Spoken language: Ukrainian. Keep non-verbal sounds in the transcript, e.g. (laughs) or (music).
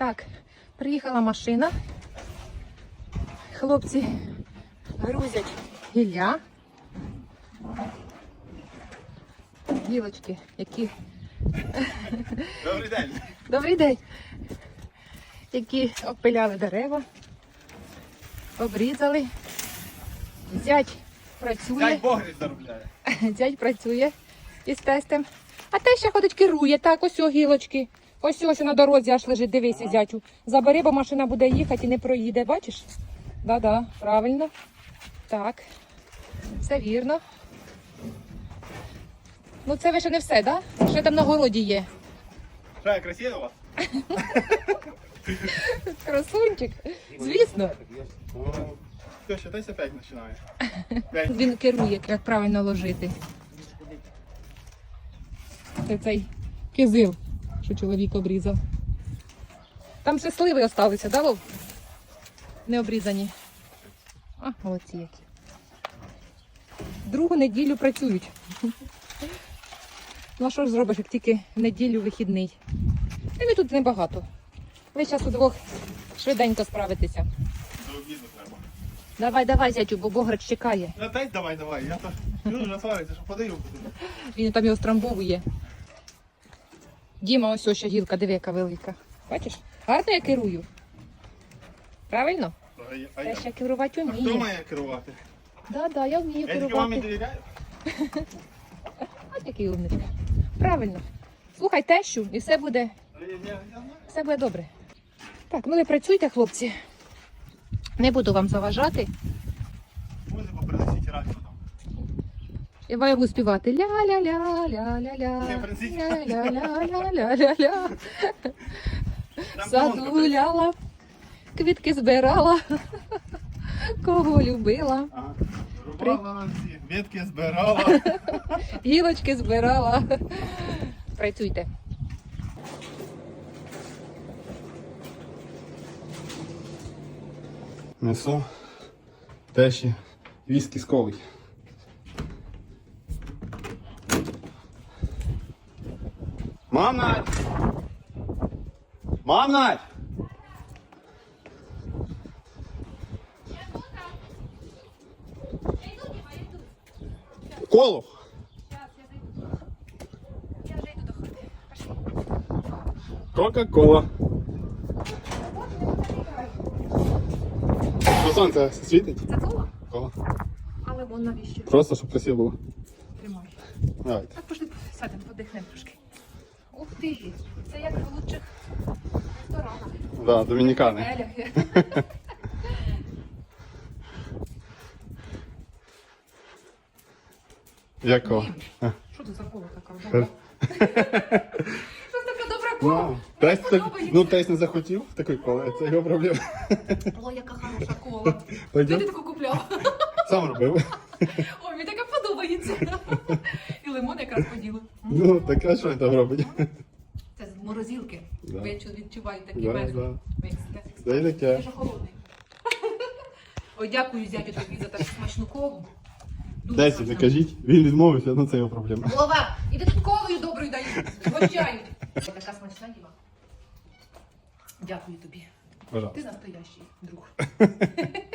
Так, приїхала машина. Хлопці грузять гілля. Гілочки, які. Добрий день. Добрий день. Які обпиляли дерева, обрізали. Зять працює. Дай Бог заробляє. (laughs) Дядь працює із тестем. А те ще ходить керує. Так, ось о гілочки. Ось ось на дорозі аж лежить. Дивися, зятю. Забери, бо машина буде їхати і не проїде. Бачиш? Да-да, правильно. Так. Все вірно. Ну це ви ще не все, так? Да? Ще там на городі є. Що, я красиво у вас? (laughs) Красунчик. Звісно. Все, ще десь опять починає. (laughs) Він керує, як правильно ложити. Це цей кизил, що чоловік обрізав. Там ще сливи осталися, да, Вов? Не обрізані. А, молодці які. Другу неділю працюють. Ну а що ж зробиш, як тільки неділю вихідний? І ви тут небагато. Ви зараз удвох швиденько справитеся. До обіду треба. Давай, давай, зятю, бо Бограч чекає. Ну, дай, давай, давай. Я то свариться, що подаю. Він там його страмбовує. Діма, ось ось ще гілка, диви, яка велика. Бачиш? Гарно я керую. Правильно? А я- а Я я- ще керувати А хто вмію. має керувати? Да, да, я вмію Я тільки мамі керувати. довіряю. (laughs) Ось який умничка. Правильно. Слухай тещу, і все буде, Я- я- я знаю. все буде добре. Так, ну ви працюйте, хлопці. Не буду вам заважати. Я маю співати ля-ля-ля-ля-ля-ля. Ля-ля-ля-ля-ля-ля. Саду гуляла, квітки збирала, кого любила. Рубала ці ветки збирала. гілочки збирала. Працюйте. Несу тещі віскі з колою. Мам Надь! Мам Надь! Колу! Кока-кола. Що сонце світить? Це кола? Кола. А лимон навіщо? Просто, щоб красиво було. Тримай. Давайте. Так пошли сядемо, подихнемо трошки. Ух ти! Це як в лучших ресторанах. Да, домінікани. (laughs) Якого? Що це за кола така? Е. Що це така добра кола? Ну, тесть, так, ну, не захотів такої коли, це його проблема. О, яка хороша кола. Де ти таку купляв? Сам робив. Ой, мені така подобається. І лимон якраз по ділу. Ну, так а що він там робить? Це з морозилки. Да. Ви чу- відчуваєте такий Да, безлад. да. Мексика. Це й таке. Дуже холодний. (laughs) Ой, дякую, зятю, тобі за таку смачну колу. Дуже Десять, смачна. не кажіть, він відмовився, ну це його проблема. Голова, іди тут колою доброю дай. Гощають. Така смачна діва. Дякую тобі. Ти настоящий друг. (laughs)